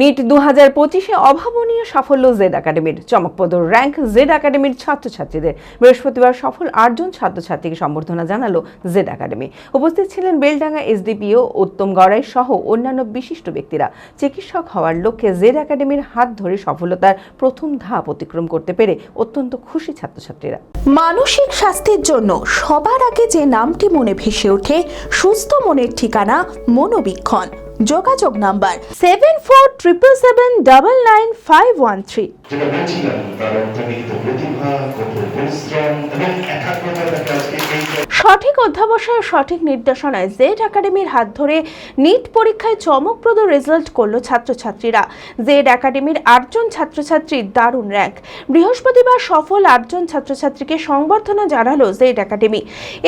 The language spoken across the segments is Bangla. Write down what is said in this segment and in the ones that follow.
নিট দু হাজার পঁচিশে অভাবনীয় সাফল্য জেড একাডেমির চমকপ্রদ র্যাঙ্ক জেড একাডেমির ছাত্রছাত্রীদের। বৃহস্পতিবার সফল আটজন ছাত্রছাত্রীকে সম্বর্ধনা জানালো জেড একাডেমি উপস্থিত ছিলেন বেলডাঙ্গা এসডিপিও উত্তম গড়াই সহ অন্যান্য বিশিষ্ট ব্যক্তিরা। চিকিৎসক হওয়ার লক্ষ্যে জেড একাডেমির হাত ধরে সফলতার প্রথম ধাপ অতিক্রম করতে পেরে অত্যন্ত খুশি ছাত্রছাত্রীরা। মানসিক স্বাস্থ্যের জন্য সবার আগে যে নামটি মনে ভেসে ওঠে, সুস্থ মনের ঠিকানা মনোবীক্ষণ। যোগাযোগ number seven four triple seven double nine five one three সঠিক অধ্যাবসায় সঠিক নির্দেশনায় জেড একাডেমির হাত ধরে নিট পরীক্ষায় চমকপ্রদ রেজাল্ট করল ছাত্রছাত্রীরা। জেড একাডেমির আটজন ছাত্রছাত্রীর দারুণ র্যাঙ্ক। বৃহস্পতিবার সফল আটজন ছাত্রছাত্রীকে সংবর্ধনা জানালো জেড একাডেমি।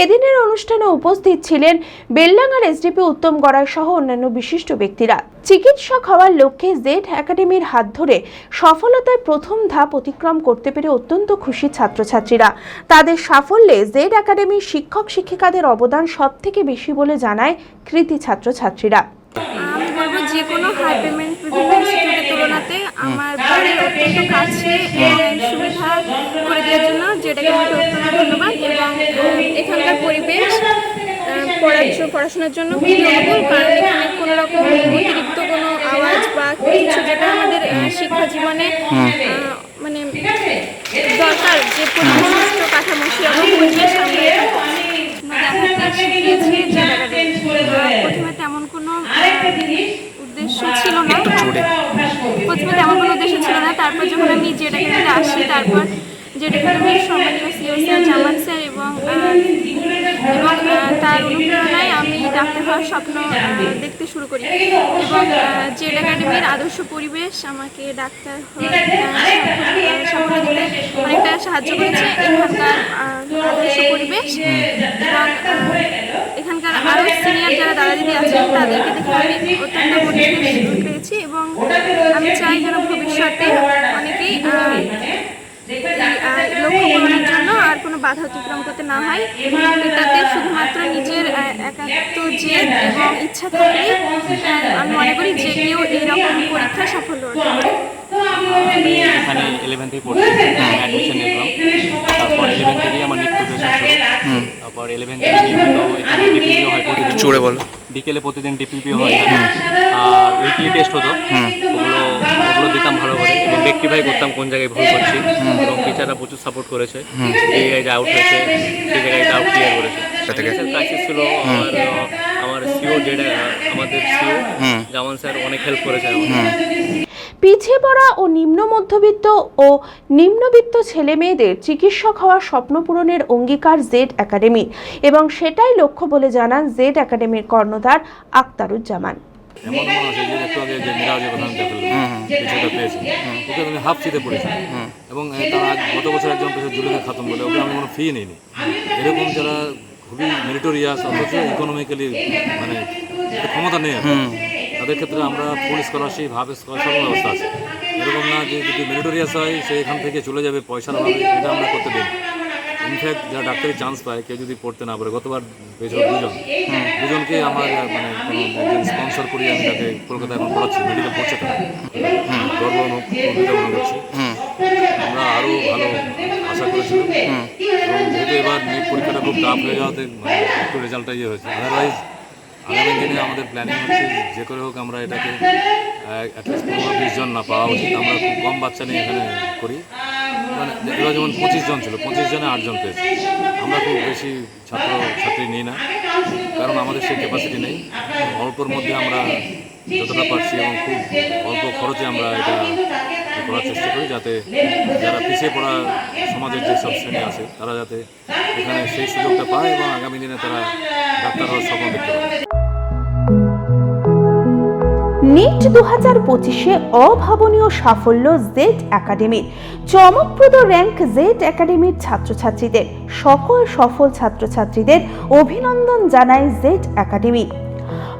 এদিনের অনুষ্ঠানে উপস্থিত ছিলেন বেল্লাঙ্গার এসডিপি উত্তম গড়াই সহ অন্যান্য বিশিষ্ট ব্যক্তিরা চিকিৎসক হওয়ার লক্ষ্যে জেড একাডেমির হাত ধরে সফলতার প্রথম ধাপ অতিক্রম করতে পেরে অত্যন্ত খুশি ছাত্রছাত্রীরা। তাদের সাফল্যে জেড একাডেমির শিক্ষক শিক্ষিকাদের অবদান সব থেকে বেশি বলে জানায় কৃতি ছাত্রছাত্রীরা। আমি যে কোনো হাই পেমেন্ট বিভিন্ন তুলনাতে আমার বাড়ির কাছে সুবিধা করে দেওয়ার জন্য যেটাকে আমাকে অত্যন্ত ধন্যবাদ। পড়ার পড়াশোনার জন্য অনুকূল কারণ এখানে কোনো রকম অতিরিক্ত কোনো আওয়াজ বা কিছু যেটা আমাদের শিক্ষা জীবনে মানে দরকার যে পরিবেশ কাঠামো সেরকম পরিবেশ প্রথমে তেমন কোনো উদ্দেশ্য ছিল না। প্রথমে তেমন কোনো উদ্দেশ্য ছিল না। তারপর যখন আমি জেড একাডেমিতে আসি তারপর জেড একাডেমির সম্মানীয় সিও স্যার জামান স্যার এবং আহ, তার অনুপ্রেরণায় আমি ডাক্তার হওয়ার স্বপ্ন দেখতে শুরু করি। এবং জেড একাডেমির আদর্শ পরিবেশ আমাকে ডাক্তার অনেকটা সাহায্য করেছে এখানকার আদর্শ পরিবেশ। এবং এখানকার আরও সিনিয়র যারা দাদা দিদি আছেন, তাদেরকে দেখে আমি অত্যন্ত মোটিভেশন পেয়েছি এবং আমি চাই যেন ভবিষ্যতে অনেকেই লক্ষ্য পূরণের জন্য আর কোনো বাধা অতিক্রম করতে না হয়। এটাতে শুধুমাত্র নিজের একাত্ম জেদ এবং ইচ্ছা আহ, আমি মনে করি যে কেউ এইরকম অর্জন করে। এখানে ইলেভেন থেকে পড়ছি। অ্যাডমিশন নিলাম। তারপর ইলেভেন থেকেই আমার নিট তারপর ইলেভেন থেকে নিয়মিত হয় প্রতিদিন। জোরে বলো। বিকেলে প্রতিদিন ডিপিপিও হয়। উইকলি টেস্ট হতো। রেক্টিফাই করতাম কোন জায়গায় ভুল করছি। এবং টিচাররা প্রচুর সাপোর্ট করেছে। যে জায়গায় আউট হয়েছে সেই জায়গায় আউট ক্লিয়ার করেছে। ক্রাইসিস ছিল আমার আমার সিও যেটা আমাদের সিও জামান স্যার অনেক হেল্প করেছে পিছিয়ে পড়া ও নিম্ন মধ্যবিত্ত ও নিম্নবিত্ত ছেলে মেয়েদের চিকিৎসক হওয়ার স্বপ্ন পূরণের অঙ্গীকার জেড একাডেমি। এবং সেটাই লক্ষ্য বলে জানান জেড একাডেমির কর্ণধার আক্তারুজ্জামান। এমন মনে হচ্ছে যে একটু আগে যে মিরাজের কথা আমি দেখালাম পেয়েছি ওকে আমি হাফ সিতে পড়েছি এবং তার গত বছর একজন পেয়েছে জুলেখা খাতুন বলে ওকে আমি কোনো ফি নিইনি এরকম যারা খুবই মেরিটোরিয়াস অথচ ইকোনমিক্যালি মানে ক্ষমতা নেই তাদের ক্ষেত্রে আমরা ফুল স্কলারশিপ হাফ স্কলারশিপ ব্যবস্থা আছে এরকম না যে যদি মেরিটোরিয়াস হয়, সে এখান থেকে চলে যাবে, পয়সার অভাবে, এটা আমরা করতে দিই ইনফ্যাক্ট যারা ডাক্তারি চান্স পায় কেউ যদি পড়তে না পারে গতবার পেয়েছিল দুজন। দুজনকে আমার মানে কোনো স্পন্সর করি আমি তাকে কলকাতায় এখন পড়াচ্ছি মেডিকেল পড়ছে তারা গর্ব অনুভব করছি। আমরা আরও ভালো আশা করেছিলাম। এবং যেহেতু এবার নিট পরীক্ষাটা খুব টাফ হয়ে যাওয়াতে মানে একটু রেজাল্টটা ইয়ে হয়েছে। আদারওয়াইজ আগামী দিনে আমাদের প্ল্যানিং হচ্ছে যে করে হোক আমরা এটাকে অ্যাটলিস্ট পনেরো বিশ জন না পাওয়া উচিত। আমরা খুব কম বাচ্চা নিয়ে এখানে করি। মানে যেমন পঁচিশ জন ছিল, পঁচিশ জনে আটজন পেয়েছি। আমরা খুব বেশি ছাত্র, ছাত্রী নিই না, কারণ আমাদের সেই ক্যাপাসিটি নেই। অল্পর মধ্যে আমরা যতটা পারছি এবং খুব অল্প খরচে আমরা এটা করার চেষ্টা করি যাতে যারা পিছিয়ে পড়া সমাজের যেসব শ্রেণি আছে, তারা যাতে এখানে সেই সুযোগটা পায় এবং আগামী দিনে তারা ডাক্তার হওয়ার স্বপ্ন দেখতে পারে নিট দু হাজার পঁচিশে অভাবনীয় সাফল্য জেড একাডেমির চমকপ্রদ র্যাঙ্ক জেড একাডেমির ছাত্রছাত্রীদের। সকল সফল ছাত্রছাত্রীদের অভিনন্দন জানায় জেড একাডেমি